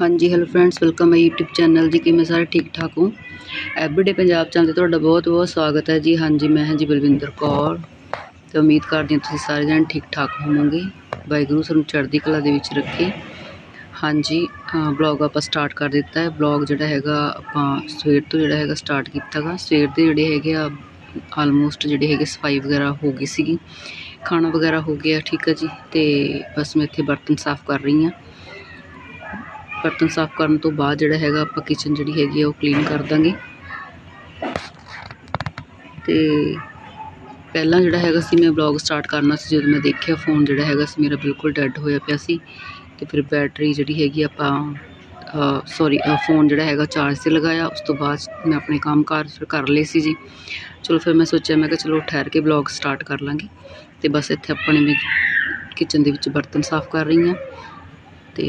ਹਾਂਜੀ hello friends welcome my YouTube channel ਜੀ, ਕਿਵੇਂ ਸਾਰੇ ਠੀਕ ਠਾਕ ਹੋ? ਐਵਰੀਡੇ ਪੰਜਾਬ ਚੈਨਲ ਤੇ ਤੁਹਾਡਾ ਬਹੁਤ ਬਹੁਤ ਸਵਾਗਤ ਹੈ ਜੀ। ਹਾਂਜੀ, ਮੈਂ ਹਾਂ ਜੀ ਬਲਵਿੰਦਰ ਕੌਰ ਤੇ ਉਮੀਦ ਕਰਦੀ ਹਾਂ ਤੁਸੀਂ ਸਾਰੇ ਜਣ ਠੀਕ ਠਾਕ ਹੋਵੋਗੇ। ਵਾਹਿਗੁਰੂ ਸਾਨੂੰ ਚੜ੍ਹਦੀ ਕਲਾ ਦੇ ਵਿੱਚ ਰੱਖੇ। ਹਾਂਜੀ ਬਲੌਗ ਆਪਾਂ ਸਟਾਰਟ ਕਰ ਦਿੱਤਾ ਹੈ। ਬਲੌਗ ਜਿਹੜਾ ਹੈਗਾ, ਆਪਾਂ ਸਵੇਰ ਤੋਂ ਜਿਹੜਾ ਹੈਗਾ ਸਟਾਰਟ ਕੀਤਾਗਾ। ਸਵੇਰ ਦੇ ਜਿਹੜੇ ਹੈਗੇ ਆ ਆਲਮੋਸਟ ਜਿਹੜੇ ਹੈਗੇ ਸਫ਼ਾਈ ਵਗੈਰਾ ਹੋ ਗਈ ਸੀਗੀ। ਖਾਣਾ ਵਗੈਰਾ ਹੋ ਗਿਆ, ਠੀਕ ਹੈ ਜੀ। ਤੇ ਬਸ ਮੈਂ ਇੱਥੇ ਬਰਤਨ ਸਾਫ਼ ਕਰ ਰਹੀ ਹਾਂ। ਬਰਤਨ ਸਾਫ਼ ਕਰਨ ਤੋਂ ਬਾਅਦ ਜਿਹੜਾ ਹੈਗਾ ਆਪਾਂ ਕਿਚਨ ਜਿਹੜੀ ਹੈਗੀ ਆ ਉਹ ਕਲੀਨ ਕਰ ਦਾਂਗੇ। ਤੇ ਪਹਿਲਾਂ ਜਿਹੜਾ ਹੈਗਾ ਸੀ ਮੈਂ ਵਲੌਗ ਸਟਾਰਟ ਕਰਨਾ ਸੀ, ਜਦੋਂ ਮੈਂ ਦੇਖਿਆ ਫੋਨ ਜਿਹੜਾ ਹੈਗਾ ਸੀ ਮੇਰਾ ਬਿਲਕੁਲ ਡੈੱਡ ਹੋਇਆ ਪਿਆ ਸੀ। ਤੇ ਫਿਰ ਬੈਟਰੀ ਜਿਹੜੀ ਹੈਗੀ ਆਪਾਂ ਸੌਰੀ ਫੋਨ ਜਿਹੜਾ ਹੈਗਾ ਚਾਰਜ ਤੇ ਲਗਾਇਆ। ਉਸ ਤੋਂ ਬਾਅਦ ਮੈਂ ਆਪਣੇ ਕੰਮ ਕਾਰ ਫਿਰ ਕਰ ਲਏ ਸੀ ਜੀ। ਚਲੋ ਫਿਰ ਮੈਂ ਸੋਚਿਆ, ਮੈਂ ਕਿਹਾ ਚਲੋ ਠਹਿਰ ਕੇ ਵਲੌਗ ਸਟਾਰਟ ਕਰ ਲਾਂਗੇ। ਤੇ ਬਸ ਇੱਥੇ ਆਪਣੇ ਮੈਂ ਕਿਚਨ ਦੇ ਵਿੱਚ ਬਰਤਨ ਸਾਫ਼ ਕਰ ਰਹੀ ਹਾਂ। ਤੇ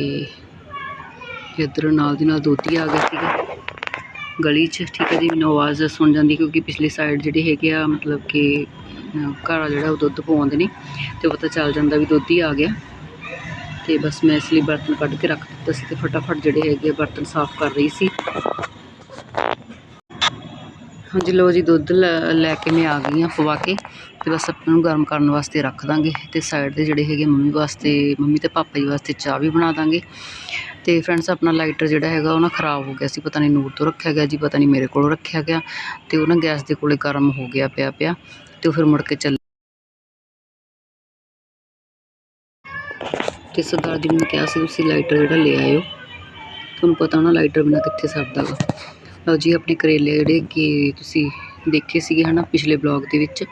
ਇੱਧਰ ਨਾਲ ਦੀ ਨਾਲ ਦੋਤੀ ਆ ਗਿਆ ਸੀਗਾ। ਗਲੀ 'ਚ ਠੀਕ ਹੈ ਜੀ, ਮੈਨੂੰ ਆਵਾਜ਼ ਸੁਣ ਜਾਂਦੀ ਕਿਉਂਕਿ ਪਿਛਲੀ ਸਾਈਡ ਜਿਹੜੇ ਹੈਗੇ ਆ, ਮਤਲਬ ਕਿ ਘਰ ਆ ਜਿਹੜਾ ਉਹ ਦੁੱਧ ਪਵਾਉਂਦੇ ਨੇ ਤੇ ਪਤਾ ਚੱਲ ਜਾਂਦਾ ਵੀ ਦੁੱਧ ਹੀ ਆ ਗਿਆ। ਤੇ ਬਸ ਮੈਂ ਇਸ ਲਈ ਬਰਤਨ ਕੱਢ ਕੇ ਰੱਖ ਦਿੱਤਾ ਸੀ ਤੇ ਫਟਾਫਟ ਜਿਹੜੇ ਹੈਗੇ ਆ ਬਰਤਨ ਸਾਫ਼ ਕਰ ਰਹੀ ਸੀ। ਹਾਂਜੀ ਲੋ ਜੀ, ਦੁੱਧ ਲੈ ਲੈ ਕੇ ਮੈਂ ਆ ਗਈ ਹਾਂ ਪਵਾ ਕੇ ਤੇ ਬਸ ਆਪਾਂ ਨੂੰ ਗਰਮ ਕਰਨ ਵਾਸਤੇ ਰੱਖ ਦਾਂਗੇ ਤੇ ਸਾਈਡ ਦੇ ਜਿਹੜੇ ਹੈਗੇ ਮੰਮੀ ਵਾਸਤੇ, ਮੰਮੀ ਤੇ ਪਾਪਾ ਜੀ ਵਾਸਤੇ ਚਾਹ ਵੀ ਬਣਾ ਦਾਂਗੇ। ਅਤੇ ਫਰੈਂਡਸ ਆਪਣਾ ਲਾਈਟਰ ਜਿਹੜਾ ਹੈਗਾ ਉਹ ਨਾ ਖਰਾਬ ਹੋ ਗਿਆ ਸੀ, ਪਤਾ ਨਹੀਂ ਨੂਰ ਤੋਂ ਰੱਖਿਆ ਗਿਆ ਜੀ, ਪਤਾ ਨਹੀਂ ਮੇਰੇ ਕੋਲੋਂ ਰੱਖਿਆ ਗਿਆ ਅਤੇ ਉਹ ਨਾ ਗੈਸ ਦੇ ਕੋਲੇ ਗਰਮ ਹੋ ਗਿਆ ਪਿਆ ਪਿਆ ਅਤੇ ਉਹ ਫਿਰ ਮੁੜ ਕੇ ਚੱਲ ਤੇ ਸਰਦਾਰ ਜੀ ਨੇ ਕਿਹਾ ਸੀ, ਤੁਸੀਂ ਲਾਈਟਰ ਜਿਹੜਾ ਲੈ ਆਇਓ। ਤੁਹਾਨੂੰ ਪਤਾ ਨਾ ਲਾਈਟਰ ਬਿਨਾਂ ਕਿੱਥੇ ਸਰਦਾ ਵਾ। ਲਓ ਜੀ, ਆਪਣੇ ਕਰੇਲੇ ਜਿਹੜੇ ਕਿ ਤੁਸੀਂ ਦੇਖੇ ਸੀਗੇ ਹਨਾ ਪਿਛਲੇ ਬਲੌਗ ਦੇ ਵਿੱਚ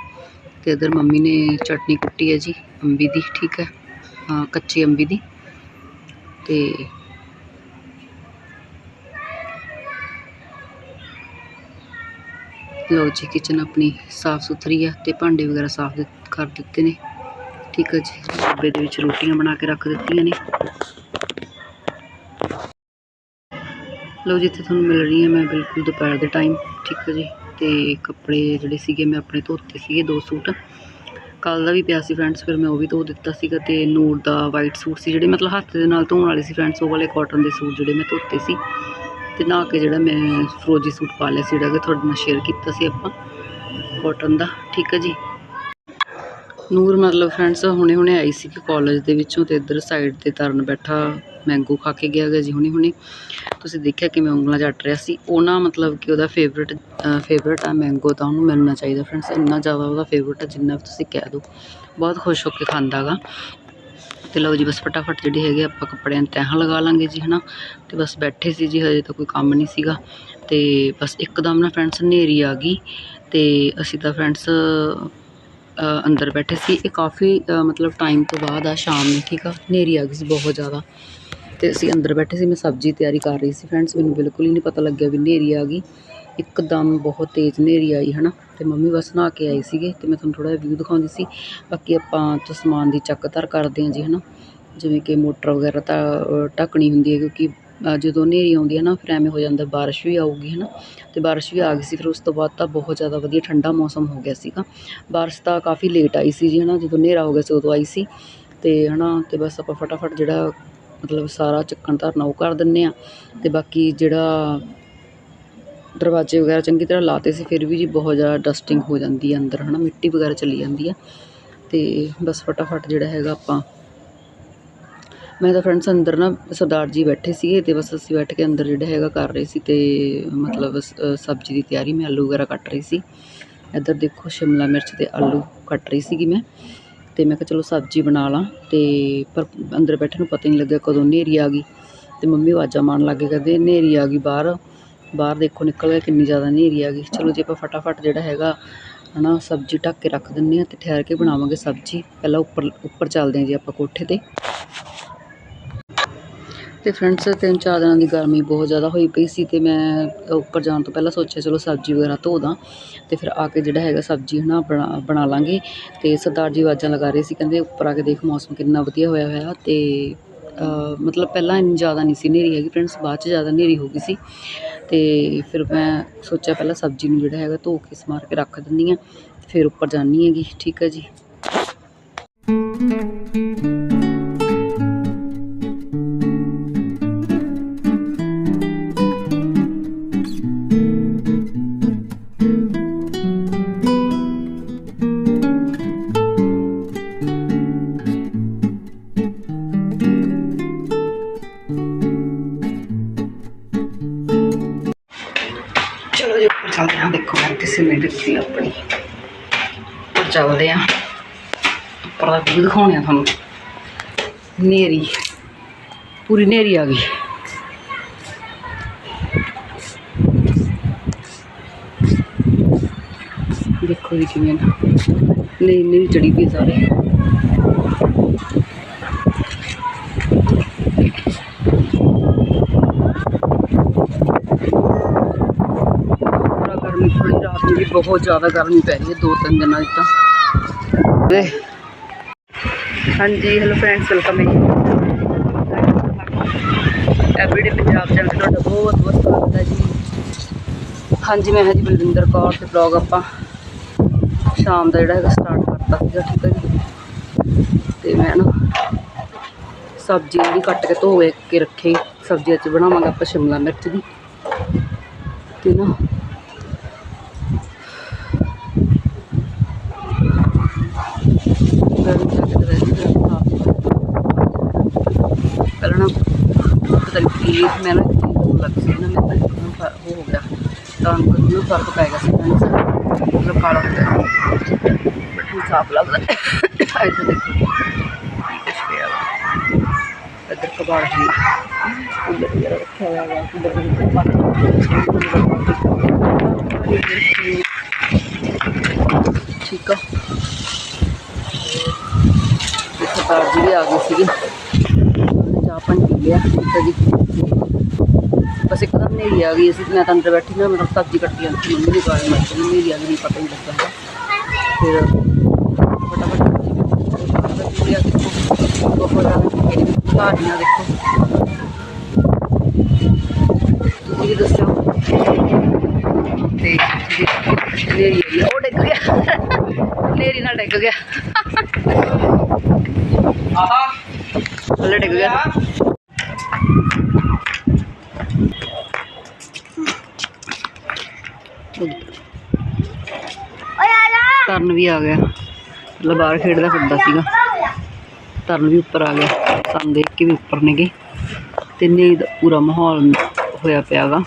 ਤੇ ਇਧਰ ਮੰਮੀ ਨੇ ਚਟਨੀ ਕੁੱਟੀ ਹੈ ਜੀ, ਅੰਬੀ ਦੀ, ਠੀਕ ਹੈ? ਹਾਂ, ਕੱਚੀ ਅੰਬੀ ਦੀ ਤੇ ਲਓ ਜੀ ਕਿਚਨ ਆਪਣੀ ਸਾਫ਼ ਸੁਥਰੀ ਆ ਤੇ ਭਾਂਡੇ ਵਗੈਰਾ ਸਾਫ਼ ਕਰ ਦਿੱਤੇ ਨੇ। ਠੀਕ ਹੈ ਜੀ, ਡੱਬੇ ਦੇ ਵਿੱਚ ਰੋਟੀਆਂ ਬਣਾ ਕੇ ਰੱਖ ਦਿੱਤੀਆਂ ਨੇ। ਲਓ ਜੀ, ਇੱਥੇ ਤੁਹਾਨੂੰ ਮਿਲ ਰਹੀ ਹੈ ਮੈਂ ਬਿਲਕੁਲ ਦੁਪਹਿਰ ਦੇ ਟਾਈਮ ਠੀਕ ਹੈ ਜੀ। ਤੇ ਕੱਪੜੇ ਜਿਹੜੇ ਸੀਗੇ ਮੈਂ ਆਪਣੇ ਧੋਤੇ ਸੀਗੇ, ਦੋ ਸੂਟ। ਕੱਲ ਦਾ ਵੀ ਪਿਆ ਸੀ ਫਰੈਂਡਸ ਫਿਰ ਮੈਂ ਉਹ ਵੀ ਧੋ ਦਿੱਤਾ ਸੀਗਾ ਤੇ ਨੂਰ ਦਾ ਵਾਈਟ ਸੂਟ ਸੀ ਜਿਹੜੇ, ਮਤਲਬ ਹੱਥ ਦੇ ਨਾਲ ਧੋਣ ਵਾਲੇ ਸੀ ਫਰੈਂਡਸ ਉਹ ਵਾਲੇ ਕਾਟਨ ਦੇ ਸੂਟ ਜਿਹੜੇ ਮੈਂ ਧੋਤੇ ਸੀ। ਤੇ ਨਹਾ ਕੇ ਜਿਹੜਾ ਮੈਂ ਫਰੋਜੀ ਸੂਟ ਪਾ ਲਿਆ ਸੀ, ਜਿਹੜਾ ਕਿ ਤੁਹਾਡੇ ਨਾਲ ਸ਼ੇਅਰ ਕੀਤਾ ਸੀ ਆਪਾਂ ਕਾਟਨ ਦਾ, ਠੀਕ ਹੈ ਜੀ? ਨੂਰ ਮਤਲਬ ਫਰੈਂਡਸ ਹੁਣੇ ਹੁਣੇ ਆਈ ਸੀ ਕਿ ਕਾਲਜ ਦੇ ਵਿੱਚੋਂ ਤੇ ਇੱਧਰ ਸਾਈਡ ਤੇ ਤਰਨ ਬੈਠਾ ਮੈਂਗੋ ਖਾ ਕੇ ਗਿਆ ਗਾ ਜੀ ਹੁਣੇ ਹੁਣੇ ਤੁਸੀਂ ਦੇਖਿਆ ਕਿਵੇਂ ਉਂਗਲਾਂ ਚੱਟ ਰਿਹਾ ਸੀ। ਉਹ ਨਾ ਮਤਲਬ ਕਿ ਉਹਦਾ ਫੇਵਰਟ ਫੇਵਰਟ ਆ ਮੈਂਗੋ ਤਾਂ ਉਹਨੂੰ ਮਿਲਣਾ ਚਾਹੀਦਾ ਫਰੈਂਡਸ ਇੰਨਾ ਜ਼ਿਆਦਾ ਉਹਦਾ ਫੇਵਰਟ ਆ ਜਿੰਨਾ ਤੁਸੀਂ ਕਹਿ ਦਿਓ ਬਹੁਤ ਖੁਸ਼ ਹੋ ਕੇ ਖਾਂਦਾ ਗਾ। ਤੇ ਲਓ ਜੀ, ਬਸ ਫਟਾਫਟ ਜਿਹੜੇ ਹੈਗੇ ਆਪਾਂ ਕੱਪੜਿਆਂ 'ਤੇ ਤਹਿਾਂ ਲਗਾ ਲਾਂਗੇ ਜੀ, ਹਨਾ। ਤੇ ਬਸ ਬੈਠੇ ਸੀ ਜੀ, ਹਜੇ ਤਾਂ ਕੋਈ ਕੰਮ ਨਹੀਂ ਸੀਗਾ। ਤੇ ਬਸ ਇੱਕਦਮ ਨਾ ਫਰੈਂਡਸ ਹਨੇਰੀ ਆ ਗਈ। ਤੇ ਅਸੀਂ ਤਾਂ ਫਰੈਂਡਸ ਅੰਦਰ ਬੈਠੇ ਸੀ। ਇਹ ਕਾਫੀ ਮਤਲਬ ਟਾਈਮ ਤੋਂ ਬਾਅਦ ਆ, ਸ਼ਾਮ ਨੂੰ, ਠੀਕ ਆ। ਹਨੇਰੀ ਆ ਗਈ ਸੀ ਬਹੁਤ ਜ਼ਿਆਦਾ। ਤੇ ਅਸੀਂ ਅੰਦਰ ਬੈਠੇ ਸੀ, ਮੈਂ ਸਬਜ਼ੀ ਤਿਆਰੀ ਕਰ ਰਹੀ ਸੀ, ਫਰੈਂਡਸ। ਮੈਨੂੰ ਬਿਲਕੁਲ ਹੀ ਨਹੀਂ ਪਤਾ ਲੱਗਿਆ ਵੀ ਹਨੇਰੀ ਆ ਗਈ। ਇੱਕਦਮ ਬਹੁਤ ਤੇਜ਼ ਹਨੇਰੀ ਆਈ, ਹਨਾ? ਤੇ ਮੰਮੀ ਬਸ ਨਹਾ ਕੇ ਆਏ ਸੀਗੇ ਤੇ ਮੈਂ ਤੁਹਾਨੂੰ ਥੋੜਾ ਜਿਹਾ ਵਿਊ ਦਿਖਾਉਂਦੀ ਸੀ। ਬਾਕੀ ਆਪਾਂ ਤੋਂ ਸਮਾਨ ਦੀ ਚੱਕ ਧਰ ਕਰਦੇ ਹਾਂ ਜੀ, ਹਨਾ? ਜਿਵੇਂ ਕਿ ਮੋਟਰ ਵਗੈਰਾ ਤਾਂ ਢੱਕਣੀ ਹੁੰਦੀ ਹੈ ਕਿਉਂਕਿ ਜਦੋਂ ਹਨੇਰੀ ਆਉਂਦੀ ਹੈ ਨਾ, ਫਿਰ ਐਵੇਂ ਹੋ ਜਾਂਦਾ ਬਾਰਿਸ਼ ਵੀ ਆਊਗੀ ਹੈ ਨਾ ਤੇ ਬਾਰਿਸ਼ ਵੀ ਆ ਗਈ ਸੀ, ਫਿਰ ਉਸ ਤੋਂ ਬਾਅਦ ਤਾਂ ਬਹੁਤ ਜ਼ਿਆਦਾ ਵਧੀਆ ਠੰਡਾ ਮੌਸਮ ਹੋ ਗਿਆ ਸੀਗਾ। ਬਾਰਿਸ਼ ਤਾਂ ਕਾਫੀ ਲੇਟ ਆਈ ਸੀ ਜੀ ਹੈ ਨਾ ਜਦੋਂ ਹਨੇਰਾ ਹੋ ਗਿਆ ਸੀ, ਉਦੋਂ ਆਈ ਸੀ। ਤੇ ਨਾ ਤੇ ਬਸ ਆਪਾਂ ਫਟਾਫਟ ਜਿਹੜਾ, ਮਤਲਬ ਸਾਰਾ ਚੱਕਣ ਧਰਨਾ ਉਹ ਕਰ ਦਿੰਨੇ ਆ ਤੇ ਬਾਕੀ ਜਿਹੜਾ ਦਰਵਾਜ਼ੇ ਵਗੈਰਾ ਚੰਗੀ ਤਰ੍ਹਾਂ ਲਾਤੇ ਸੀ, ਫਿਰ ਵੀ ਜੀ ਬਹੁਤ ਜ਼ਿਆਦਾ ਡਸਟਿੰਗ ਹੋ ਜਾਂਦੀ ਹੈ ਅੰਦਰ ਹੈ ਨਾ ਮਿੱਟੀ ਵਗੈਰਾ ਚਲੀ ਜਾਂਦੀ ਹੈ ਅਤੇ ਬਸ ਫਟਾਫਟ ਜਿਹੜਾ ਹੈਗਾ ਆਪਾਂ, ਮੈਂ ਤਾਂ ਫਰੈਂਡਸ ਅੰਦਰ ਨਾ ਸਰਦਾਰ ਜੀ ਬੈਠੇ ਸੀਗੇ, ਤੇ ਬਸ ਅਸੀਂ ਬੈਠ ਕੇ ਅੰਦਰ ਜਿਹੜਾ ਹੈਗਾ ਕਰ ਰਹੇ ਸੀ, ਤੇ ਮਤਲਬ ਸਬਜ਼ੀ ਦੀ ਤਿਆਰੀ ਮੈਂ ਆਲੂ ਵਗੈਰਾ ਕੱਟ ਰਹੀ ਸੀ। ਇੱਧਰ ਦੇਖੋ ਸ਼ਿਮਲਾ ਮਿਰਚ ਤੇ ਆਲੂ ਕੱਟ ਰਹੀ ਸੀਗੀ ਮੈਂ, ਤੇ ਮੈਂ ਕਿਹਾ ਚਲੋ ਸਬਜ਼ੀ ਬਣਾ ਲਾਂ, ਤੇ ਪਰ ਅੰਦਰ ਬੈਠੇ ਨੂੰ ਪਤਾ ਹੀ ਨਹੀਂ ਲੱਗਿਆ ਕਦੋਂ ਹਨੇਰੀ ਆ ਗਈ। ਤੇ ਮੰਮੀ ਆਵਾਜ਼ਾਂ ਮਾਰਨ ਲੱਗੇ ਕਹਿੰਦੇ ਹਨੇਰੀ ਆ ਗਈ ਬਾਹਰ। ਬਾਹਰ ਦੇਖੋ ਨਿਕਲ ਗਿਆ ਕਿੰਨੀ ਜ਼ਿਆਦਾ ਹਨੇਰੀ ਆ ਗਈ। ਚਲੋ ਜੀ ਆਪਾਂ ਫਟਾਫਟ ਜਿਹੜਾ ਹੈਗਾ, ਹਨਾ, ਸਬਜ਼ੀ ਢੱਕ ਕੇ ਰੱਖ ਦਿੰਨੇ ਆ ਤੇ ਠਹਿਰ ਕੇ ਬਣਾਵਾਂਗੇ ਸਬਜ਼ੀ। ਪਹਿਲਾਂ ਉੱਪਰ ਉੱਪਰ ਚੱਲਦੇ ਹਾਂ ਜੀ ਆਪਾਂ ਕੋਠੇ ਤੇ। ਤੇ ਫਰੈਂਡਸ ਤਿੰਨ ਚਾਰ ਦਿਨਾਂ ਦੀ ਗਰਮੀ ਬਹੁਤ ਜ਼ਿਆਦਾ ਹੋਈ ਪਈ ਸੀ ਤੇ ਮੈਂ ਉੱਪਰ ਜਾਣ ਤੋਂ ਪਹਿਲਾਂ ਸੋਚਿਆ, ਚਲੋ ਸਬਜ਼ੀ ਵਗੈਰਾ ਧੋ ਦਾਂ ਤੇ ਫਿਰ ਆ ਕੇ ਜਿਹੜਾ ਹੈਗਾ ਸਬਜ਼ੀ, ਹਨਾ, ਬਣਾ ਬਣਾ ਲਾਂਗੇ। ਤੇ ਸਰਦਾਰ ਜੀ ਆਵਾਜ਼ਾਂ ਲਗਾ ਰਹੇ ਸੀ, ਕਹਿੰਦੇ ਉੱਪਰ ਆ ਕੇ ਦੇਖ ਮੌਸਮ ਕਿੰਨਾ ਵਧੀਆ ਹੋਇਆ ਹੋਇਆ ਤੇ ਮਤਲਬ ਪਹਿਲਾਂ ਇੰਨੀ ਜ਼ਿਆਦਾ ਨਹੀਂ ਸੀ ਹਨੇਰੀ ਹੈਗੀ ਫਰੈਂਡਸ ਬਾਅਦ 'ਚ ਜ਼ਿਆਦਾ ਹਨੇਰੀ ਹੋ ਗਈ ਸੀ। ਅਤੇ ਫਿਰ ਮੈਂ ਸੋਚਿਆ ਪਹਿਲਾਂ ਸਬਜ਼ੀ ਨੂੰ ਜਿਹੜਾ ਹੈਗਾ ਧੋ ਕੇ ਸਮਾਰ ਕੇ ਰੱਖ ਦਿੰਦੀ ਹਾਂ ਫਿਰ ਉੱਪਰ ਜਾਨੀ ਹੈਗੀ, ਠੀਕ ਹੈ ਜੀ। ਚੱਲਦੇ ਦੇਖੋ, ਮੈਂ ਕਿਸੇ ਨੇ ਰੱਖੀ ਆਪਣੀ। ਉੱਪਰ ਚੱਲਦੇ ਹਾਂ। ਉੱਪਰ ਦਾ ਵੀ ਦਿਖਾਉਣੇ ਆ ਤੁਹਾਨੂੰ। ਨੇਰੀ ਪੂਰੀ ਨੇਰੀ ਆ ਗਈ। ਦੇਖੋ ਜੀ ਕਿਵੇਂ ਨਾ। ਨਹੀਂ ਨਹੀਂ ਚੜੀ ਪਈ ਸਾਰੇ ਪੂਰਾ ਗਰਮੀ ਵੀ ਬਹੁਤ ਜ਼ਿਆਦਾ ਗਰਮੀ ਪੈ ਰਹੀ ਹੈ ਦੋ ਤਿੰਨ ਦਿਨਾਂ ਦੀ ਤਾਂ। ਹਾਂਜੀ hello friends welcome everyday Punjab channel ਤੇ ਤੁਹਾਡਾ ਬਹੁਤ ਬਹੁਤ ਸਵਾਗਤ ਹੈ ਜੀ। ਹਾਂਜੀ ਮੈਂ ਹਾਂ ਜੀ ਬਲਵਿੰਦਰ ਕੌਰ ਤੇ ਬਲੌਗ ਆਪਾਂ ਸ਼ਾਮ ਦਾ ਜਿਹੜਾ ਹੈਗਾ ਸਟਾਰਟ ਕਰਤਾ ਸੀਗਾ ਠੀਕ ਹੈ ਜੀ। ਤੇ ਮੈਂ ਨਾ ਸਬਜ਼ੀ ਜਿਹੜੀ ਕੱਟ ਕੇ ਧੋਵੇ ਕੇ ਰੱਖੀ ਸਬਜ਼ੀ ਅੱਜ ਬਣਾਵਾਂਗੇ ਆਪਾਂ ਸ਼ਿਮਲਾ ਮਿਰਚ ਦੀ। ਤੇ ਨਾ ਗਰਮੀ ਲੱਗ ਰਹੀ ਹੈ ਪਹਿਲਾਂ ਨਾ ਪਤਾ ਨਹੀਂ ਕੀ ਮੈਂ ਨਾ ਕੀ ਲੱਗ ਸੀ ਨਾ ਮੈਂ ਤਾਂ ਇੱਕਦਮ ਫਰ- ਉਹ ਹੋ ਗਿਆ ਤਾਂ ਮੈਨੂੰ ਫ਼ਰਕ ਪੈ ਗਿਆ ਸੀ ਮਤਲਬ ਕਾਲਾ ਹੋ ਗਿਆ। ਬਟ ਸਾਫ਼ ਲੱਗਦਾ ਇੱਥੇ ਦੇਖੋ। ਇੱਧਰ ਕਬਾੜ ਹੈ। ਉੱਧਰ ਜਿਹੜਾ ਰੱਖਿਆ ਹੋਇਆ ਵਾ ਉੱਧਰ ਦੇ ਠੀਕ ਆ। ਤੇ ਸਰਦਾਰ ਜੀ ਵੀ ਆ ਗਏ ਸੀਗੇ। ਚਾਹ ਪਾਣੀ ਪੀ ਲਿਆ। ਠੀਕ ਹੈ ਜੀ। ਬਸ ਇੱਕਦਮ ਹਨੇਰੀ ਆ ਗਈ ਅਸੀਂ ਮੈਂ ਤਾਂ ਅੰਦਰ ਬੈਠੀ ਨਾ ਮਤਲਬ ਸਬਜ਼ੀ ਕੱਟੀ ਜਾਂਦੀ ਸੀ ਮੰਮੀ ਦੀ ਗਾੜੀ ਮਾਰ ਕੇ ਹਨੇਰੀ ਆ ਗਈ ਨਹੀਂ ਪਤਾ ਹੀ ਨਹੀਂ ਲੱਗਾ ਫਿਰ ਫਟਾਫਟ ਜੀ ਆ ਦੇਖੋ ਬਹੁਤ ਜ਼ਿਆਦਾ ਭਾਰੀਆਂ ਦੇਖੋ ਤੁਸੀਂ ਵੀ ਦੱਸਿਓ ਤੇ ਹਨੇਰੀ ਆਈ ਆ, ਉਹ ਡਿੱਗ ਗਿਆ ਹਨੇਰੀ ਨਾਲ ਡਿੱਗ ਗਿਆ ਆਹਾ ਥੱਲੇ ਡਿੱਗ ਗਿਆ ਤਰਨ ਵੀ ਆ ਗਿਆ। ਮਤਲਬ ਬਾਹਰ ਖੇਡਦਾ ਫਿਰਦਾ ਸੀਗਾ। ਤਰਨ ਵੀ ਉੱਪਰ ਆ ਗਿਆ। ਸਾਨੂੰ ਦੇਖ ਕੇ ਵੀ ਉੱਪਰ ਨੇ ਗਏ ਤੇ ਦਾ ਪੂਰਾ ਮਾਹੌਲ ਹੋਇਆ ਪਿਆਗਾ।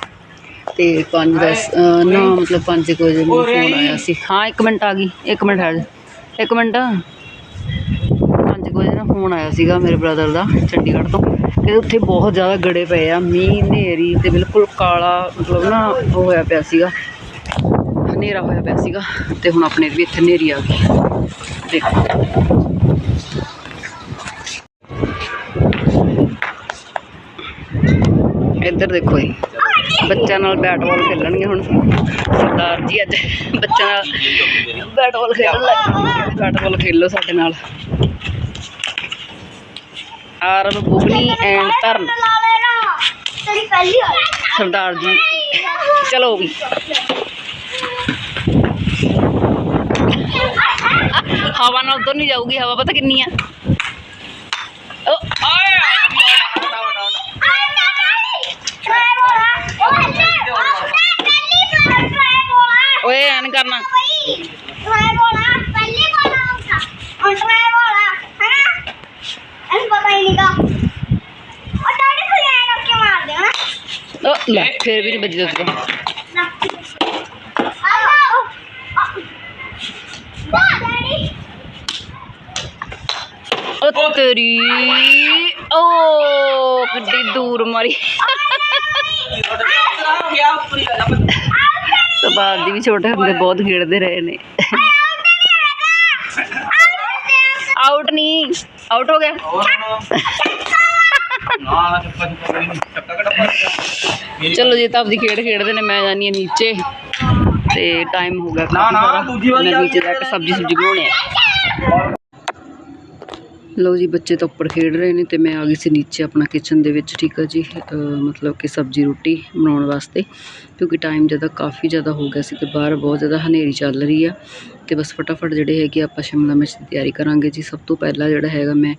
ਤੇ 5 10 ਨਾ ਮਤਲਬ 5 ਵਜੇ ਮੈਨੂੰ ਫੋਨ ਆਇਆ ਸੀ। ਹਾਂ 1 ਮਿੰਟ ਆ ਗਈ। 1 ਮਿੰਟ ਹੈ 1 ਮਿੰਟ। 5 ਵਜੇ ਨਾ ਫੋਨ ਆਇਆ ਸੀਗਾ ਮੇਰੇ ਬ੍ਰਦਰ ਦਾ ਚੰਡੀਗੜ੍ਹ ਤੋਂ। ਤੇ ਉੱਥੇ ਬਹੁਤ ਜ਼ਿਆਦਾ ਗੜੇ ਪਏ ਆ। ਮੀਂਹ, ਹਨੇਰੀ ਤੇ ਬਿਲਕੁਲ ਕਾਲਾ ਮਤਲਬ ਨਾ ਉਹ ਹੋਇਆ ਪਿਆ ਸੀਗਾ। ਹਨੇਰਾ ਹੋਇਆ ਪਿਆ ਸੀਗਾ ਤੇ ਹੁਣ ਆਪਣੇ ਵੀ ਇੱਥੇ ਹਨੇਰੀ ਆ ਗਈ। ਦੇਖੋ। ਇੱਧਰ ਦੇਖੋ ਜੀ ਬੱਚਿਆਂ ਨਾਲ ਬੈਟ ਬਾਲ ਖੇਲਣਗੇ ਹੁਣ। ਸਰਦਾਰ ਜੀ ਅੱਜ ਬੱਚਿਆਂ ਨਾਲ ਬੈਟ ਬਾਲ ਖੇਲਣ ਲੱਗ ਬੈਟ ਬਾਲ ਖੇਲੋ ਸਾਡੇ ਨਾਲ। ਆਰਵ ਬੁਗਨੀ ਐਂਡ ਧਰਨ। ਸਰਦਾਰ ਜੀ। ਚਲੋ। ਵੀ ਹਵਾ ਨਾਲ ਉਧਰ ਨਹੀਂ ਜਾਊਗੀ ਹਵਾ ਪਤਾ ਕਿੰਨੀ ਆ ਉਹ ਆਏ ਓਏ ਐਨ ਕਰਨਾ ਉਹ ਲੈ ਫੇਰ ਵੀ ਨਹੀਂ ਵੱਜਦਾ ਸੀਗਾ ਉਹ ਤੇਰੀ। ਓ ਕਿੱਡੀ ਦੂਰ ਮਾਰੀ। ਸਰਦਾਰ ਜੀ ਵੀ ਛੋਟੇ ਹੁੰਦੇ ਬਹੁਤ ਖੇਡਦੇ ਰਹੇ ਨੇ। ਆਊਟ ਨਹੀਂ ਆਊਟ ਹੋ ਗਿਆ। ਚਲੋ ਜੀ ਤਾਂ ਆਪਦੀ ਖੇਡ ਖੇਡਦੇ ਨੇ ਮੈਂ ਜਾਨੀ ਆ ਨੀਚੇ। ਤੇ ਟਾਈਮ ਹੋ ਗਿਆ ਨਾ, ਕਾਫੀ ਨਾ, ਸਾਰਾ। ਦੂਜੀ ਵਾਰੀ ਮੈਂ ਨੀਚੇ ਜਾ ਕੇ ਸਬਜ਼ੀ ਸੁਬਜ਼ੀ ਬਣਾਉਣੀ ਆ। ਲਓ ਜੀ, ਬੱਚੇ ਤਾਂ ਉੱਪਰ ਖੇਡ ਰਹੇ ਨੇ ਤੇ ਮੈਂ ਆ ਗਈ ਸੀ ਨੀਚੇ ਆਪਣਾ ਕਿਚਨ ਦੇ ਵਿੱਚ, ਠੀਕ ਆ ਜੀ। ਮਤਲਬ ਕਿ ਸਬਜ਼ੀ, ਰੋਟੀ ਬਣਾਉਣ ਵਾਸਤੇ, ਕਿਉਂਕਿ ਟਾਈਮ ਜ਼ਿਆਦਾ ਕਾਫੀ ਜ਼ਿਆਦਾ ਹੋ ਗਿਆ ਸੀ ਤੇ ਬਾਹਰ ਬਹੁਤ ਜ਼ਿਆਦਾ ਹਨੇਰੀ ਚੱਲ ਰਹੀ ਆ। ਤੇ ਬਸ ਫਟਾਫਟ ਜਿਹੜੇ ਹੈਗੇ ਆਪਾਂ ਸ਼ਿਮਲਾ ਮਿਰਚ ਦੀ ਤਿਆਰੀ ਕਰਾਂਗੇ ਜੀ। ਸਭ ਤੋਂ ਪਹਿਲਾਂ ਜਿਹੜਾ ਹੈਗਾ ਮੈਂ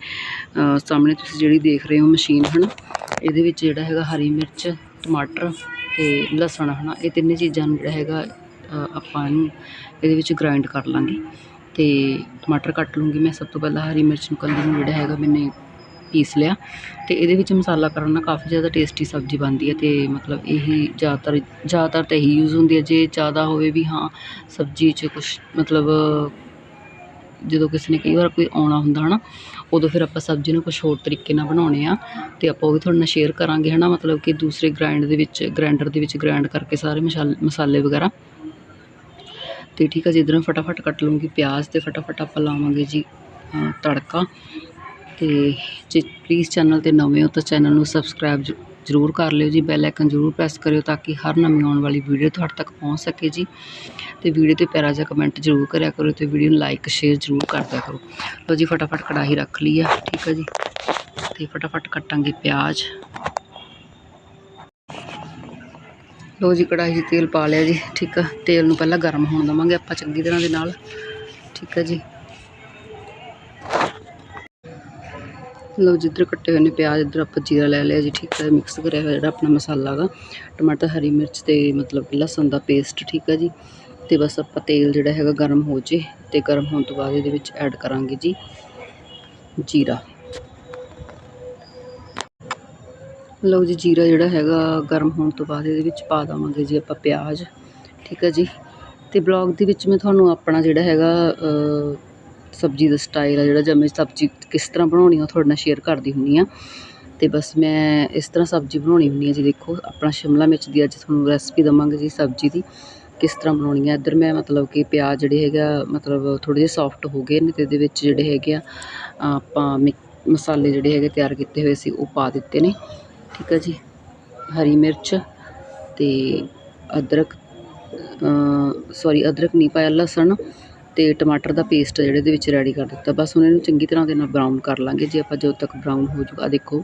ਸਾਹਮਣੇ ਤੁਸੀਂ ਜਿਹੜੀ ਦੇਖ ਰਹੇ ਹੋ ਮਸ਼ੀਨ, ਹਨ? ਇਹਦੇ ਵਿੱਚ ਜਿਹੜਾ ਹੈਗਾ ਹਰੀ ਮਿਰਚ, ਟਮਾਟਰ ਤੇ ਲਸਣ, ਹਨਾ? ਇਹ ਤਿੰਨੇ ਚੀਜ਼ਾਂ ਨੂੰ ਜਿਹੜਾ ਹੈਗਾ ਆਪਾਂ ਇਹਨੂੰ, ਇਹਦੇ ਵਿੱਚ ਗ੍ਰਾਈਂਡ ਕਰ ਲਾਂਗੇ। ਅਤੇ ਟਮਾਟਰ ਕੱਟ ਲੂੰਗੀ ਮੈਂ ਸਭ ਤੋਂ ਪਹਿਲਾਂ, ਹਰੀ ਮਿਰਚ ਨੂੰ ਕੱਲੀ ਨੂੰ ਜਿਹੜਾ ਹੈਗਾ ਮੈਨੇ ਪੀਸ ਲਿਆ ਅਤੇ ਇਹਦੇ ਵਿੱਚ ਮਸਾਲਾ ਕਰਨ ਨਾਲ ਕਾਫੀ ਜ਼ਿਆਦਾ ਟੇਸਟੀ ਸਬਜ਼ੀ ਬਣਦੀ ਹੈ ਅਤੇ ਮਤਲਬ ਇਹੀ ਜ਼ਿਆਦਾਤਰ ਜ਼ਿਆਦਾਤਰ ਤਾਂ ਇਹੀ ਯੂਜ਼ ਹੁੰਦੀ ਹੈ, ਜੇ ਜ਼ਿਆਦਾ ਹੋਵੇ ਵੀ ਹਾਂ ਸਬਜ਼ੀ 'ਚ ਕੁਛ ਮਤਲਬ ਜਦੋਂ ਕਿਸੇ ਨੇ ਕਈ ਵਾਰ ਕੋਈ ਆਉਣਾ ਹੁੰਦਾ ਹੈ ਨਾ ਉਦੋਂ ਫਿਰ ਆਪਾਂ ਸਬਜ਼ੀ ਨੂੰ ਕੁਛ ਹੋਰ ਤਰੀਕੇ ਨਾਲ ਬਣਾਉਣੇ ਆ ਅਤੇ ਆਪਾਂ ਉਹ ਵੀ ਤੁਹਾਡੇ ਨਾਲ ਸ਼ੇਅਰ ਕਰਾਂਗੇ ਹੈ ਨਾ ਮਤਲਬ ਕਿ ਦੂਸਰੇ ਗ੍ਰਾਈਂਡ ਦੇ ਵਿੱਚ ਗ੍ਰਾਈਂਡਰ ਦੇ ਵਿੱਚ ਗ੍ਰਾਈਂਡ ਕਰਕੇ ਸਾਰੇ ਮਸਾਲੇ ਮਸਾਲੇ ਵਗੈਰਾ ਅਤੇ ਠੀਕ ਆ, ਜੀ ਇੱਧਰੋਂ ਫਟਾਫਟ ਕੱਟ ਲੂੰਗੀ ਪਿਆਜ਼ ਅਤੇ ਫਟਾਫਟ ਆਪਾਂ ਲਾਵਾਂਗੇ ਜੀ ਤੜਕਾ। ਅਤੇ ਜੇ ਪਲੀਜ਼ ਚੈਨਲ ਤੇ ਨਵੇਂ ਹੋ ਤਾਂ ਚੈਨਲ ਨੂੰ ਸਬਸਕ੍ਰਾਈਬ ਜ਼ਰੂਰ ਕਰ ਲਿਓ ਜੀ ਬੈਲ ਆਈਕਨ ਜ਼ਰੂਰ ਪ੍ਰੈਸ ਕਰਿਓ ਤਾਂ ਕਿ ਹਰ ਨਵੀਂ ਆਉਣ ਵਾਲੀ ਵੀਡੀਓ ਤੁਹਾਡੇ ਤੱਕ ਪਹੁੰਚ ਸਕੇ ਜੀ। ਤੇ ਵੀਡੀਓ ਤੇ ਪਿਆਰਾ ਜਿਹਾ ਕਮੈਂਟ ਜ਼ਰੂਰ ਕਰਿਆ ਕਰੋ ਤੇ ਵੀਡੀਓ ਨੂੰ ਲਾਈਕ ਸ਼ੇਅਰ ਜ਼ਰੂਰ ਕਰਦਿਆ ਕਰੋ। ਲਓ ਜੀ, ਫਟਾਫਟ ਕੜਾਹੀ ਰੱਖ ਲਈ ਆ, ਠੀਕ ਆ ਜੀ। ਤੇ ਫਟਾਫਟ ਕੱਟਾਂਗੇ ਪਿਆਜ਼। ਲਓ ਜੀ, ਕੜਾਹੀ 'ਚ ਤੇਲ ਪਾ ਲਿਆ ਜੀ। ਠੀਕ ਆ, ਤੇਲ ਨੂੰ ਪਹਿਲਾਂ ਗਰਮ ਹੋਣ ਦੇਵਾਂਗੇ ਆਪਾਂ ਚੰਗੀ ਤਰ੍ਹਾਂ ਦੇ ਨਾਲ। ਠੀਕ ਹੈ ਜੀ। ਲਓ ਜਿੱਧਰ ਕੱਟੇ ਹੋਏ ਨੇ ਪਿਆਜ਼, ਇੱਧਰ ਆਪਾਂ ਜੀਰਾ ਲੈ ਲਿਆ ਜੀ। ਠੀਕ ਹੈ ਮਿਕਸ ਕਰਿਆ ਹੋਇਆ ਜਿਹੜਾ ਆਪਣਾ ਮਸਾਲਾ ਦਾ ਟਮਾਟਰ, ਹਰੀ ਮਿਰਚ ਤੇ ਮਤਲਬ ਲਸਣ ਦਾ ਪੇਸਟ, ਠੀਕ ਹੈ ਜੀ। ਤੇ ਬਸ ਆਪਾਂ ਤੇਲ ਜਿਹੜਾ ਹੈਗਾ ਗਰਮ ਹੋ ਜੇ ਤੇ ਗਰਮ ਹੋਣ ਤੋਂ ਬਾਅਦ ਇਹਦੇ ਵਿੱਚ ਐਡ ਕਰਾਂਗੇ ਜੀ ਜੀਰਾ। ਲਓ ਜੀ, ਜੀਰਾ ਜਿਹੜਾ ਹੈਗਾ ਗਰਮ ਹੋਣ ਤੋਂ ਬਾਅਦ ਇਹਦੇ ਵਿੱਚ ਪਾ ਦੇਵਾਂਗੇ ਜੀ ਆਪਾਂ ਪਿਆਜ਼, ਠੀਕ ਹੈ ਜੀ। ਅਤੇ ਬਲੌਗ ਦੇ ਵਿੱਚ ਮੈਂ ਤੁਹਾਨੂੰ ਆਪਣਾ ਜਿਹੜਾ ਹੈਗਾ ਸਬਜ਼ੀ ਦਾ ਸਟਾਈਲ ਆ ਜਿਹੜਾ ਜਾਂ ਮੈਂ ਸਬਜ਼ੀ ਕਿਸ ਤਰ੍ਹਾਂ ਬਣਾਉਣੀ ਆ ਤੁਹਾਡੇ ਨਾਲ ਸ਼ੇਅਰ ਕਰਦੀ ਹੁੰਦੀ ਆ ਤੇ ਬਸ ਮੈਂ ਇਸ ਤਰ੍ਹਾਂ ਸਬਜ਼ੀ ਬਣਾਉਣੀ ਹੁੰਦੀ ਆ ਜੀ, ਦੇਖੋ ਆਪਣਾ ਸ਼ਿਮਲਾ ਮਿਰਚ ਦੀ ਅੱਜ ਤੁਹਾਨੂੰ ਰੈਸਪੀ ਦਵਾਂਗੇ ਜੀ ਸਬਜ਼ੀ ਦੀ, ਕਿਸ ਤਰ੍ਹਾਂ ਬਣਾਉਣੀ ਆ। ਇੱਧਰ ਮੈਂ ਮਤਲਬ ਕਿ ਪਿਆਜ਼ ਜਿਹੜੇ ਹੈਗਾ ਮਤਲਬ ਥੋੜ੍ਹੇ ਜਿਹੇ ਸੌਫਟ ਹੋ ਗਏ ਨੇ ਤੇ ਇਹਦੇ ਵਿੱਚ ਜਿਹੜੇ ਹੈਗੇ ਆ, ਆਪਾਂ ਮਿਕ- ਮਸਾਲੇ ਜਿਹੜੇ ਹੈਗੇ ਤਿਆਰ ਕੀਤੇ ਹੋਏ ਸੀ ਉਹ ਪਾ ਦਿੱਤੇ ਨੇ। ਠੀਕ ਹੈ ਜੀ। ਹਰੀ ਮਿਰਚ ਤੇ ਅਦਰਕ ਸੌਰੀ ਅਦਰਕ ਨਹੀਂ ਪਾਇਆ, ਲਸਣ ਤੇ ਟਮਾਟਰ ਦਾ ਪੇਸਟ ਜਿਹੜੇ ਦੇ ਵਿੱਚ ਰੈਡੀ ਕਰ ਦਿੱਤਾ। ਬਸ ਹੁਣ ਇਹਨੂੰ ਚੰਗੀ ਤਰ੍ਹਾਂ ਦੇ ਨਾਲ ਬਰਾਊਨ ਕਰ ਲਾਂਗੇ। ਜੇ ਆਪਾਂ ਜਦੋਂ ਤੱਕ ਬਰਾਊਨ ਹੋ ਜਾਊਗਾ ਦੇਖੋ,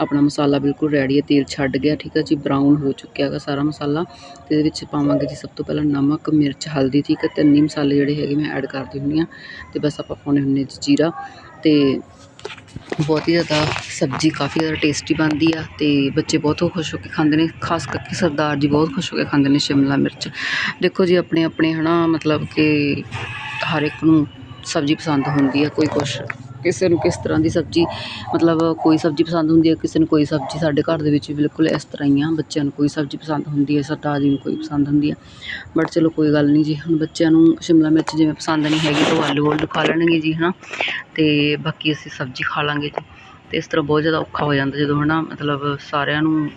ਆਪਣਾ ਮਸਾਲਾ ਬਿਲਕੁਲ ਰੈਡੀ ਹੈ, ਤੇਲ ਛੱਡ ਗਿਆ, ਠੀਕ ਹੈ ਜੀ ਬਰਾਊਨ ਹੋ ਚੁੱਕਿਆ ਹੈਗਾ ਸਾਰਾ ਮਸਾਲਾ। ਤੇ ਇਹਦੇ ਵਿੱਚ ਪਾਵਾਂਗੇ ਜੀ ਸਭ ਤੋਂ ਪਹਿਲਾਂ ਨਮਕ, ਮਿਰਚ, ਹਲਦੀ, ਠੀਕ ਹੈ, ਤਿੰਨ ਮਸਾਲੇ ਜਿਹੜੇ ਹੈਗੇ ਮੈਂ ਐਡ ਕਰਦੀ ਹੁੰਦੀ ਹਾਂ। ਤੇ ਬਸ ਆਪਾਂ ਪਾਉਣੇ ਹੁੰਦੇ ਜੀ ਜੀਰਾ ਤੇ ਬਹੁਤ ਹੀ ਜ਼ਿਆਦਾ ਸਬਜ਼ੀ ਕਾਫੀ ਜ਼ਿਆਦਾ ਟੇਸਟੀ ਬਣਦੀ ਆ ਅਤੇ ਬੱਚੇ ਬਹੁਤ ਖੁਸ਼ ਹੋ ਕੇ ਖਾਂਦੇ ਨੇ, ਖਾਸ ਕਰਕੇ ਸਰਦਾਰ ਜੀ ਬਹੁਤ ਖੁਸ਼ ਹੋ ਕੇ ਖਾਂਦੇ ਨੇ ਸ਼ਿਮਲਾ ਮਿਰਚ। ਦੇਖੋ ਜੀ, ਆਪਣੇ ਆਪਣੇ ਹੈ ਨਾ ਮਤਲਬ ਕਿ ਹਰ ਇੱਕ ਨੂੰ ਸਬਜ਼ੀ ਪਸੰਦ ਹੁੰਦੀ ਆ, ਕੋਈ ਕੁਛ। ਕਿਸੇ ਨੂੰ ਕਿਸ ਤਰ੍ਹਾਂ ਦੀ ਸਬਜ਼ੀ, ਮਤਲਬ ਕੋਈ ਸਬਜ਼ੀ ਪਸੰਦ ਹੁੰਦੀ ਹੈ, ਕਿਸੇ ਨੂੰ ਕੋਈ ਸਬਜ਼ੀ ਸਾਡੇ ਘਰ ਦੇ ਵਿੱਚ ਬਿਲਕੁਲ ਇਸ ਤਰ੍ਹਾਂ ਹੀ ਆ, ਬੱਚਿਆਂ ਨੂੰ ਕੋਈ ਸਬਜ਼ੀ ਪਸੰਦ ਹੁੰਦੀ ਹੈ ਸਰਦਾਰ ਨੂੰ ਕੋਈ ਪਸੰਦ ਹੁੰਦੀ ਆ। ਬਟ ਚਲੋ ਕੋਈ ਗੱਲ ਨਹੀਂ ਜੀ, ਹੁਣ ਬੱਚਿਆਂ ਨੂੰ ਸ਼ਿਮਲਾ ਮਿਰਚ ਜਿਵੇਂ ਪਸੰਦ ਨਹੀਂ ਹੈਗੀ ਤਾਂ ਉਹ ਆਲੂ ਆਲੂ ਖਾ ਲੈਣਗੇ ਜੀ, ਹਨਾ। ਅਤੇ ਬਾਕੀ ਅਸੀਂ ਸਬਜ਼ੀ ਖਾ ਲਾਂਗੇ ਜੀ। ਅਤੇ ਇਸ ਤਰ੍ਹਾਂ ਬਹੁਤ ਜ਼ਿਆਦਾ ਔਖਾ ਹੋ ਜਾਂਦਾ ਜਦੋਂ, ਹਨਾ, ਮਤਲਬ ਸਾਰਿਆਂ ਨੂੰ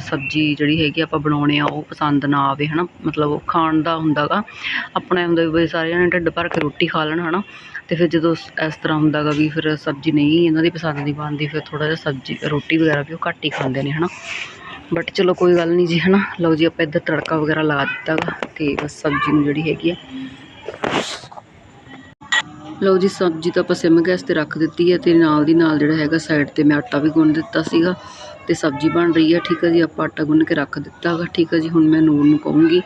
ਸਬਜ਼ੀ ਜਿਹੜੀ ਹੈਗੀ ਆਪਾਂ ਬਣਾਉਣੇ ਆ, ਉਹ ਪਸੰਦ ਨਾ ਆਵੇ, ਹਨਾ। ਮਤਲਬ ਉਹ ਖਾਣ ਦਾ ਹੁੰਦਾਗਾ, ਆਪਣਾ ਹੁੰਦਾ ਵੀ ਬਈ ਸਾਰਿਆਂ ਨੇ ਢਿੱਡ ਭਰ ਕੇ ਰੋਟੀ ਖਾ ਲੈਣ, ਹਨਾ। ਅਤੇ ਫਿਰ ਜਦੋਂ ਇਸ ਤਰ੍ਹਾਂ ਹੁੰਦਾ ਗਾ ਵੀ ਫਿਰ ਸਬਜ਼ੀ ਨਹੀਂ ਇਹਨਾਂ ਦੀ ਪਸੰਦ ਦੀ ਬਣਦੀ, ਫਿਰ ਥੋੜ੍ਹਾ ਜਿਹਾ ਸਬਜ਼ੀ, ਰੋਟੀ ਵਗੈਰਾ ਵੀ ਉਹ ਘੱਟ ਹੀ ਖਾਂਦੇ ਨੇ ਹੈ ਨਾ ਬਟ ਚਲੋ ਕੋਈ ਗੱਲ ਨਹੀਂ ਜੀ ਹੈ ਨਾ ਲਓ ਜੀ, ਆਪਾਂ ਇੱਧਰ ਤੜਕਾ ਵਗੈਰਾ ਲਾ ਦਿੱਤਾ ਗਾ ਅਤੇ ਬਸ ਸਬਜ਼ੀ ਨੂੰ ਜਿਹੜੀ ਹੈਗੀ ਆ। ਲਓ ਜੀ, ਸਬਜ਼ੀ ਤਾਂ ਆਪਾਂ ਸਿਮ ਗੈਸ ਤੇ ਰੱਖ ਦਿੱਤੀ ਹੈ ਤੇ ਨਾਲ ਦੀ ਨਾਲ ਜਿਹੜਾ ਹੈਗਾ ਸਾਈਡ ਤੇ ਮੈਂ ਆਟਾ ਵੀ ਗੁੰਨ ਦਿੱਤਾ ਸੀਗਾ ਤੇ ਸਬਜ਼ੀ ਬਣ ਰਹੀ ਹੈ ਠੀਕ ਹੈ ਜੀ? ਆਪਾਂ ਆਟਾ ਗੁੰਨ ਕੇ ਰੱਖ ਦਿੱਤਾ ਗਾ, ਠੀਕ ਹੈ ਜੀ? ਹੁਣ ਮੈਂ ਨੂਰ ਨੂੰ ਕਹੂੰਗੀ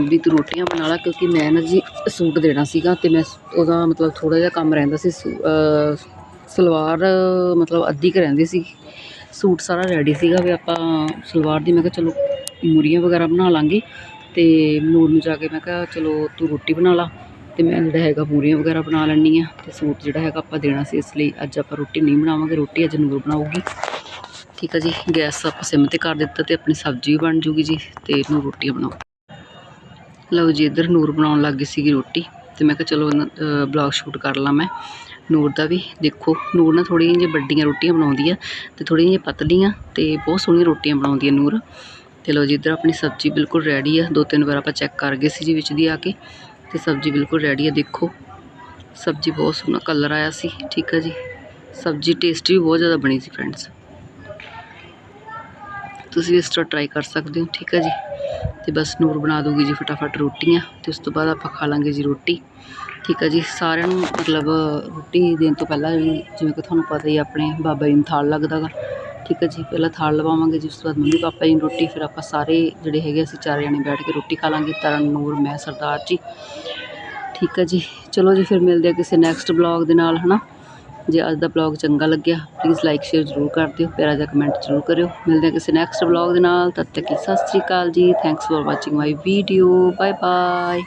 ਵੀ ਤੂੰ ਰੋਟੀਆਂ ਬਣਾ ਲਾ, ਕਿਉਂਕਿ ਮੈਂ ਨਾ ਜੀ ਸੂਟ ਦੇਣਾ ਸੀਗਾ ਤੇ ਮੈਂ ਉਹਦਾ ਮਤਲਬ ਥੋੜਾ ਜਿਹਾ ਕੰਮ ਰਹਿੰਦਾ ਸੀ, ਸੂ- ਸਲਵਾਰ, ਮਤਲਬ ਅੱਧੀ ਕੁ ਰਹਿੰਦੀ ਸੀ। ਸੂਟ ਸਾਰਾ ਰੈਡੀ ਸੀਗਾ ਵੀ ਆਪਾਂ ਸਲਵਾਰ ਦੀ ਮੈਂ ਕਿਹਾ ਚਲੋ ਮੂਰੀਆਂ ਵਗੈਰਾ ਬਣਾ ਲਾਂਗੇ ਤੇ ਨੂਰ ਨੂੰ ਜਾ ਕੇ ਮੈਂ ਕਿਹਾ ਚਲੋ ਤੂੰ ਰੋਟੀ ਬਣਾ ਲਾ ਤੇ ਮੈਂ ਜਿਹੜਾ ਹੈਗਾ ਮੂਰੀਆਂ ਵਗੈਰਾ ਬਣਾ ਲੈਣੀ ਆ ਤੇ ਸੂਟ ਜਿਹੜਾ ਹੈਗਾ ਆਪਾਂ ਦੇਣਾ ਸੀ ਇਸ ਲਈ ਅੱਜ ਆਪਾਂ ਰੋਟੀ ਨਹੀਂ ਬਣਾਵਾਂਗੇ, ਰੋਟੀ ਅੱਜ ਨੂਰ ਬਣਾਊਗੀ। ਠੀਕ ਆ ਜੀ, ਗੈਸ ਆਪਾਂ ਸਿਮ ਤੇ ਕਰ ਦਿੱਤਾ ਤੇ ਆਪਣੀ ਸਬਜ਼ੀ ਵੀ ਬਣ ਜੂਗੀ ਜੀ ਤੇ ਨੂਰ ਰੋਟੀਆਂ ਬਣਾਓ ਲਓ ਜੀ, ਇੱਧਰ ਨੂਰ ਬਣਾਉਣ ਲੱਗ ਗਈ ਸੀਗੀ ਰੋਟੀ ਤੇ ਮੈਂ ਕਿਹਾ ਚਲੋ ਬਲੌਗ ਸ਼ੂਟ ਕਰ ਲਾਂ ਮੈਂ। ਨੂਰ ਦਾ ਵੀ ਦੇਖੋ, ਨੂਰ ਨਾ ਥੋੜ੍ਹੀਆਂ ਜਿਹੀਆਂ ਵੱਡੀਆਂ ਰੋਟੀਆਂ ਬਣਾਉਂਦੀ ਆ ਤੇ ਥੋੜ੍ਹੀਆਂ ਜਿਹੀਆਂ ਪਤਲੀਆਂ ਤੇ ਬਹੁਤ ਸੋਹਣੀਆਂ ਰੋਟੀਆਂ ਬਣਾਉਂਦੀ ਆ ਨੂਰ। ਤੇ ਲਓ ਜੀ, ਇੱਧਰ ਆਪਣੀ ਸਬਜ਼ੀ ਬਿਲਕੁਲ ਰੈਡੀ ਆ। ਦੋ ਤਿੰਨ ਵਾਰ ਆਪਾਂ ਚੈੱਕ ਕਰ ਗਏ ਸੀ ਜੀ ਵਿੱਚ ਦੀ ਆ ਕੇ ਤੇ ਸਬਜ਼ੀ ਬਿਲਕੁਲ ਰੈਡੀ ਆ, ਦੇਖੋ। ਸਬਜ਼ੀ ਬਹੁਤ ਸੋਹਣਾ ਕਲਰ ਆਇਆ ਸੀ, ਠੀਕ ਆ ਜੀ। ਸਬਜ਼ੀ ਟੇਸਟੀ ਵੀ ਬਹੁਤ ਜ਼ਿਆਦਾ ਬਣੀ ਸੀ ਫਰੈਂਡਸ ਤੁਸੀਂ ਵੀ ਇਸ ਤਰ੍ਹਾਂ ਟਰਾਈ ਕਰ ਸਕਦੇ ਹੋ, ਠੀਕ ਹੈ ਜੀ। ਤੇ ਬਸ ਨੂਰ ਬਣਾ ਦੂਗੀ ਜੀ ਫਟਾਫਟ ਰੋਟੀਆਂ ਤੇ ਉਸ ਤੋਂ ਬਾਅਦ ਆਪਾਂ ਖਾ ਲਾਂਗੇ ਜੀ ਰੋਟੀ। ਠੀਕ ਹੈ ਜੀ, ਸਾਰਿਆਂ ਨੂੰ ਮਤਲਬ ਰੋਟੀ ਦੇਣ ਤੋਂ ਪਹਿਲਾਂ ਵੀ ਜਿਵੇਂ ਕਿ ਤੁਹਾਨੂੰ ਪਤਾ ਹੀ ਆਪਣੇ ਬਾਬਾ ਜੀ ਨੂੰ ਥਾਲ ਲੱਗਦਾ ਗਾ। ਠੀਕ ਹੈ ਜੀ, ਪਹਿਲਾਂ ਥਾਲ ਲਵਾਵਾਂਗੇ ਜੀ, ਉਸ ਤੋਂ ਬਾਅਦ ਮੰਮੀ ਪਾਪਾ ਜੀ ਨੂੰ ਰੋਟੀ, ਫਿਰ ਆਪਾਂ ਸਾਰੇ ਜਿਹੜੇ ਹੈਗੇ ਅਸੀਂ ਚਾਰ ਜਣੇ ਬੈਠ ਕੇ ਰੋਟੀ ਖਾ ਲਾਂਗੇ। ਤਰਨ ਨੂਰ, ਮੈਂ, ਸਰਦਾਰ ਜੀ। ਠੀਕ ਹੈ ਜੀ, ਚਲੋ ਜੀ, ਫਿਰ ਮਿਲਦੇ ਆ ਕਿਸੇ ਨੈਕਸਟ ਬਲੌਗ ਦੇ ਨਾਲ, ਹਨਾ? ਜੇ ਅੱਜ ਦਾ ਬਲੌਗ ਚੰਗਾ ਲੱਗਿਆ ਪਲੀਜ਼ ਲਾਈਕ ਸ਼ੇਅਰ ਜ਼ਰੂਰ ਕਰ ਦਿਓ, ਪਿਆਰਾ ਜਿਹਾ ਕਮੈਂਟ ਜ਼ਰੂਰ ਕਰਿਓ। ਮਿਲਦੇ ਹਾਂ ਕਿਸੇ ਨੈਕਸਟ ਬਲੌਗ ਦੇ ਨਾਲ, ਤਦ ਤੱਕ ਲਈ ਸਤਿ ਸ਼੍ਰੀ ਅਕਾਲ ਜੀ thanks for watching my video bye bye